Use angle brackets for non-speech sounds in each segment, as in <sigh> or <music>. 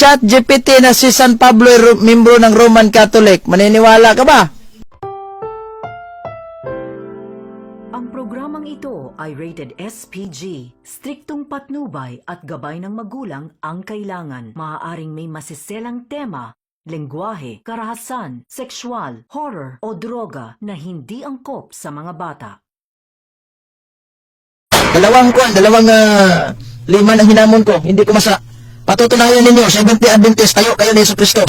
chat GPT na si San Pablo ay ro- membro ng Roman Catholic, maniniwala ka ba? Ang programang ito ay rated SPG. Striktong patnubay at gabay ng magulang ang kailangan. Maaaring may masiselang tema, lengguwahe, karahasan, sexual, horror o droga na hindi angkop sa mga bata. Dalawang kuan, dalawang ah, lima ng hinamon ko, hindi ko masa. Patutunayan ninyo, 70 Adventist tayo, kayo ni Yesu Cristo.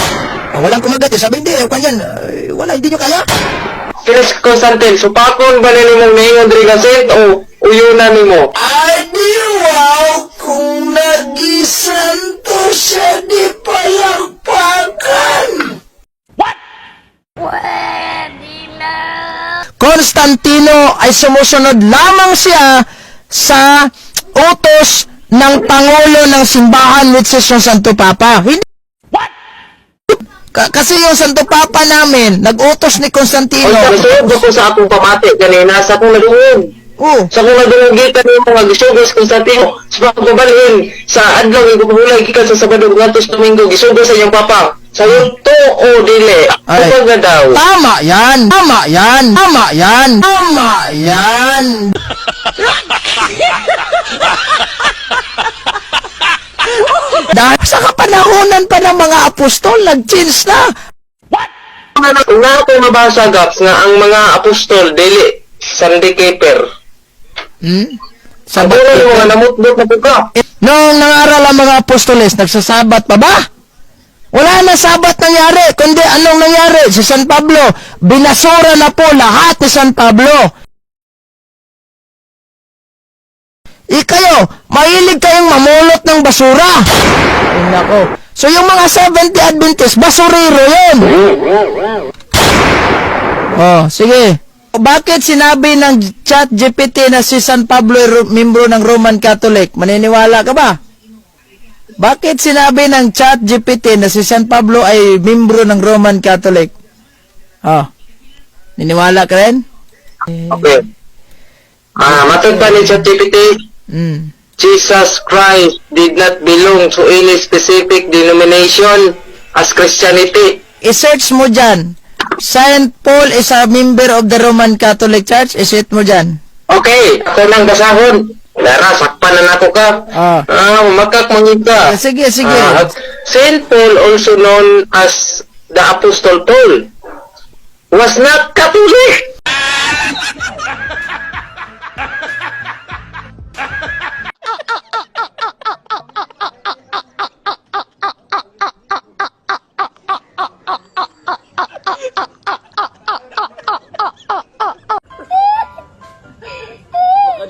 Ah, walang kumagat, eh. sabi hindi, kwan yan, ah, wala, hindi nyo kaya. Kinis Constantine, supakon ba nila mong naingon diri ka set o uyunan nimo? Ay, di wow, kung nagisanto siya di palagpakan. Konstantino ay sumusunod lamang siya sa utos ng Pangulo ng Simbahan which is yung Santo Papa. Hindi Ka- kasi yung Santo Papa namin, nag-utos ni Constantino. sa nasuod ko sa akong pamati kanina sa akong nagungod. Oh, Sa akong nagunggitan ni mga gisugos Constantino. Sa pagbabalhin sa adlaw ng kupulay gikan sa Sabado ngadto sa Domingo gisugos sa iyang papa. Sa iyong o dili. Ay. Ano nga daw? Tama yan! Tama yan! Tama yan! Tama yan! <laughs> Dahil sa kapanahonan pa ng mga apostol, nag-change na. Nga nga ako mabasa gaps nga ang mga apostol dili Sunday keeper. Hmm? Sa Sabat bulan yung mga namutbot na buka. Noong nangaral ang mga apostoles, nagsasabat pa ba? Wala na sabat nangyari, kundi anong nangyari? Si San Pablo, binasura na po lahat ni San Pablo. Ikayo, mahilig kayong mamulot ng basura. Ay, nako. So yung mga 70 Adventist, basurero yun. Oh, sige. Bakit sinabi ng chat GPT na si San Pablo ay ro- membro ng Roman Catholic? Maniniwala ka ba? Bakit sinabi ng chat GPT na si San Pablo ay membro ng Roman Catholic? Oh. Niniwala ka rin? Okay. Ah, matod pa ni ChatGPT, Mm. Jesus Christ did not belong to any specific denomination as Christianity. I-search mo dyan. Saint Paul is a member of the Roman Catholic Church. I-search mo dyan. Okay, ako nang basahon. Lara, sakpan na nako ka. Ah. Ah, makak mangita. Sige, sige. Ah, Saint Paul, also known as the Apostle Paul, was not Catholic.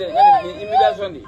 对那你你们家村里